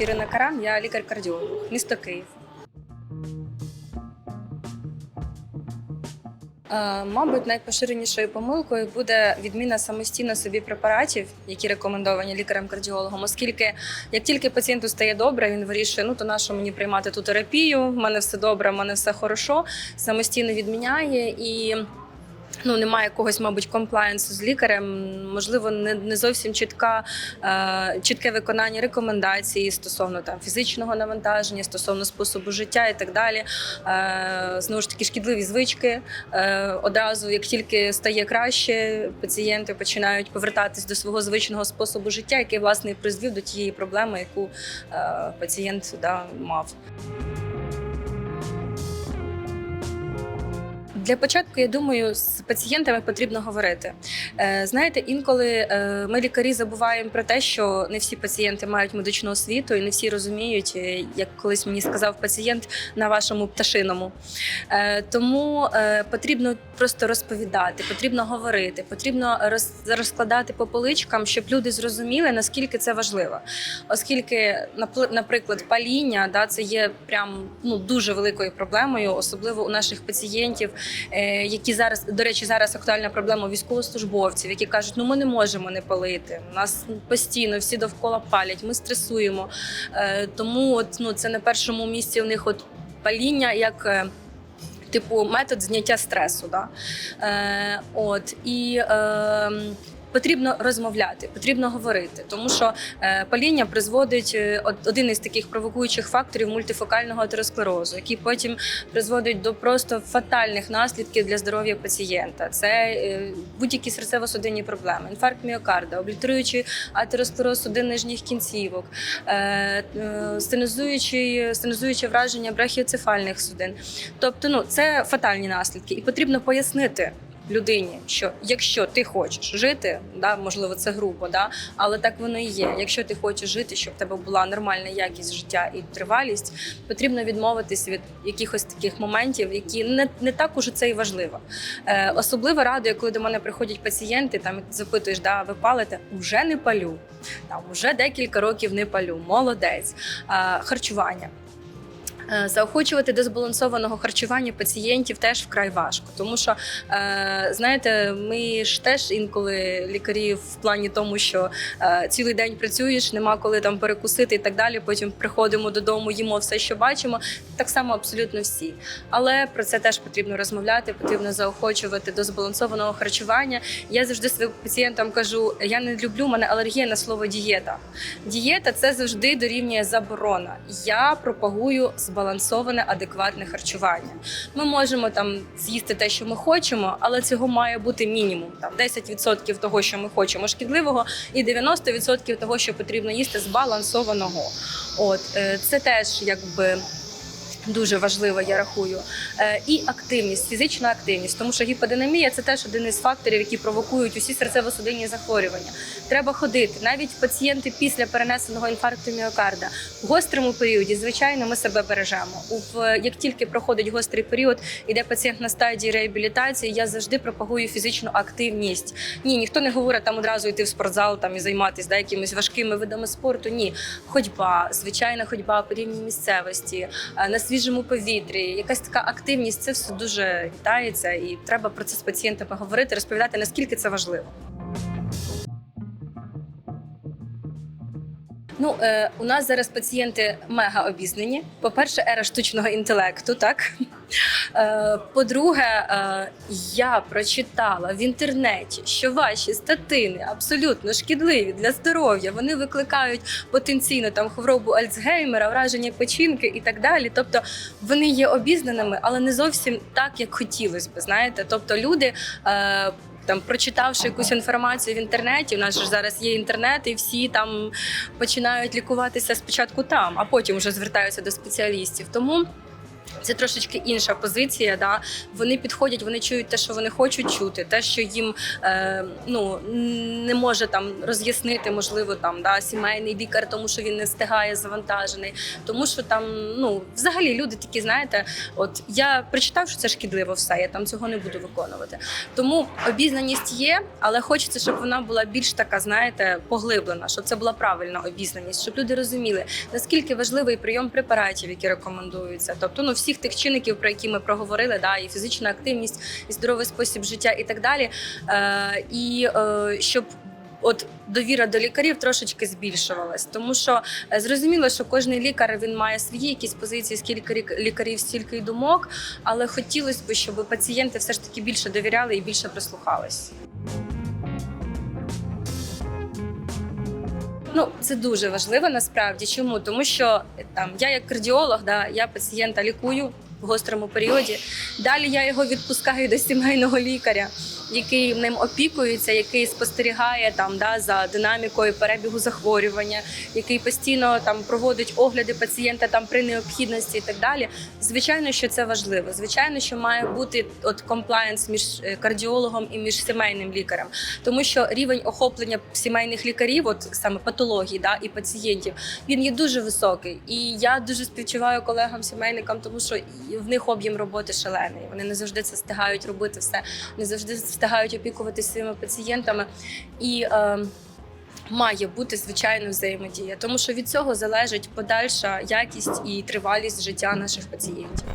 Ірина Карам, я лікар-кардіолог, місто Київ. Е, Мабуть, найпоширенішою помилкою буде відміна самостійно собі препаратів, які рекомендовані лікарем-кардіологом, оскільки як тільки пацієнту стає добре, він вирішує, ну то на що мені приймати ту терапію, в мене все добре, в мене все хорошо, самостійно відміняє і. Ну, немає якогось, мабуть, комплаєнсу з лікарем. Можливо, не, не зовсім чітка, е, чітке виконання рекомендацій стосовно там фізичного навантаження, стосовно способу життя і так далі. Е, знову ж таки, шкідливі звички. Е, одразу, як тільки стає краще, пацієнти починають повертатись до свого звичного способу життя, який власне призвів до тієї проблеми, яку е, пацієнт да, мав. Для початку, я думаю, з пацієнтами потрібно говорити. Е, Знаєте, інколи е, ми лікарі забуваємо про те, що не всі пацієнти мають медичну освіту, і не всі розуміють, е, як колись мені сказав пацієнт на вашому пташиному. Тому потрібно просто розповідати, потрібно говорити, потрібно роз- розкладати по поличкам, щоб люди зрозуміли, наскільки це важливо. Оскільки, наприклад, паління да, це є прям ну дуже великою проблемою, особливо у наших пацієнтів, які зараз, до речі, зараз актуальна проблема військовослужбовців, які кажуть, ну ми не можемо не палити. Нас постійно всі довкола палять, ми стресуємо. Е, Тому от, ну, це на першому місці у них от паління як. е, Типу метод зняття стресу, да? е, от і е, потрібно розмовляти, потрібно говорити, тому що е, паління призводить е, один із таких провокуючих факторів мультифокального атеросклерозу, який потім призводить до просто фатальних наслідків для здоров'я пацієнта. Це е, будь-які серцево-судинні проблеми, інфаркт міокарда, облітеруючий атеросклероз судин нижніх кінцівок, стенозуюче враження брахіоцефальних судин. Тобто, ну це фатальні наслідки, і потрібно пояснити. Людині, що якщо ти хочеш жити, да, можливо, це грубо, да, але так воно і є. Якщо ти хочеш жити, щоб в тебе була нормальна якість життя і тривалість, потрібно відмовитись від якихось таких моментів, які не, не так уже це і важливо. Е, особливо радує, коли до мене приходять пацієнти, там запитуєш, да, ви палите? Уже не палю. Там уже декілька років не палю. Молодець. Е, харчування. Е, Заохочувати до збалансованого харчування пацієнтів теж вкрай важко, тому що е, знаєте, ми ж теж інколи лікарі в плані тому, що е, цілий день працюєш, нема коли там перекусити і так далі. Потім приходимо додому, їмо все, що бачимо. Так само абсолютно всі. Але про це теж потрібно розмовляти, потрібно заохочувати до збалансованого харчування. Я завжди своїм пацієнтам кажу: я не люблю мене алергія на слово дієта. Дієта це завжди дорівнює заборона. Я пропагую збалансоване, адекватне харчування. Ми можемо там з'їсти те, що ми хочемо, але цього має бути мінімум. Там 10% того, що ми хочемо шкідливого, і 90% того, що потрібно їсти збалансованого. От е, це теж якби. Дуже важливо, я рахую, Е, і активність, фізична активність, тому що гіподинамія це теж один із факторів, які провокують усі серцево-судинні захворювання. Треба ходити. Навіть пацієнти після перенесеного інфаркту міокарда в гострому періоді, звичайно, ми себе бережемо. Як тільки проходить гострий період, іде пацієнт на стадії реабілітації, я завжди пропагую фізичну активність. Ні, ніхто не говорить там одразу йти в спортзал там і займатися да, якимись важкими видами спорту. Ні, ходьба, звичайна ходьба по рівній місцевості, е, на свіжому повітрі, якась така активність. Це все дуже вітається, і треба про це з пацієнтами говорити, розповідати наскільки це важливо. Ну, е, у нас зараз пацієнти мега обізнані. По-перше, ера штучного інтелекту, так. Е, по-друге, е, я прочитала в інтернеті, що ваші статини абсолютно шкідливі для здоров'я. Вони викликають потенційно там хворобу Альцгеймера, враження печінки і так далі. Тобто вони є обізнаними, але не зовсім так, як хотілося б. Знаєте, тобто люди. Е, там прочитавши якусь інформацію в інтернеті, у нас ж зараз є інтернет, і всі там починають лікуватися спочатку там, а потім вже звертаються до спеціалістів. Тому Це трошечки інша позиція. Да? Вони підходять, вони чують те, що вони хочуть чути, те, що їм е, ну, не може там роз'яснити, можливо, там да, сімейний лікар, тому що він не встигає завантажений. Тому що там, ну, взагалі люди такі, знаєте, от я прочитав, що це шкідливо все, я там цього не буду виконувати. Тому обізнаність є, але хочеться, щоб вона була більш така, знаєте, поглиблена, щоб це була правильна обізнаність, щоб люди розуміли, наскільки важливий прийом препаратів, які рекомендуються. Тобто, ну всіх тих чинників, про які ми проговорили, да, і фізична активність, і здоровий спосіб життя, і так далі. Е, і е, щоб От довіра до лікарів трошечки збільшувалась, тому що е, зрозуміло, що кожен лікар він має свої якісь позиції, скільки лік- лікарів, стільки й думок. Але хотілося б, щоб пацієнти все ж таки більше довіряли і більше прислухались. Ну, це дуже важливо насправді. Чому? Тому що там я як кардіолог, да, я пацієнта лікую в гострому періоді. Далі я його відпускаю до сімейного лікаря, який ним опікується, який спостерігає там да, за динамікою перебігу захворювання, який постійно там проводить огляди пацієнта там при необхідності і так далі. Звичайно, що це важливо. Звичайно, що має бути от комплаєнс між е, кардіологом і між сімейним лікарем, тому що рівень охоплення сімейних лікарів, от саме патології, да, і пацієнтів, він є дуже високий. І я дуже співчуваю колегам сімейникам, тому що в них об'єм роботи шалений. Вони не завжди це встигають робити все, не завжди встигають опікуватися своїми пацієнтами. І е, має бути звичайно взаємодія, тому що від цього залежить подальша якість і тривалість життя наших пацієнтів.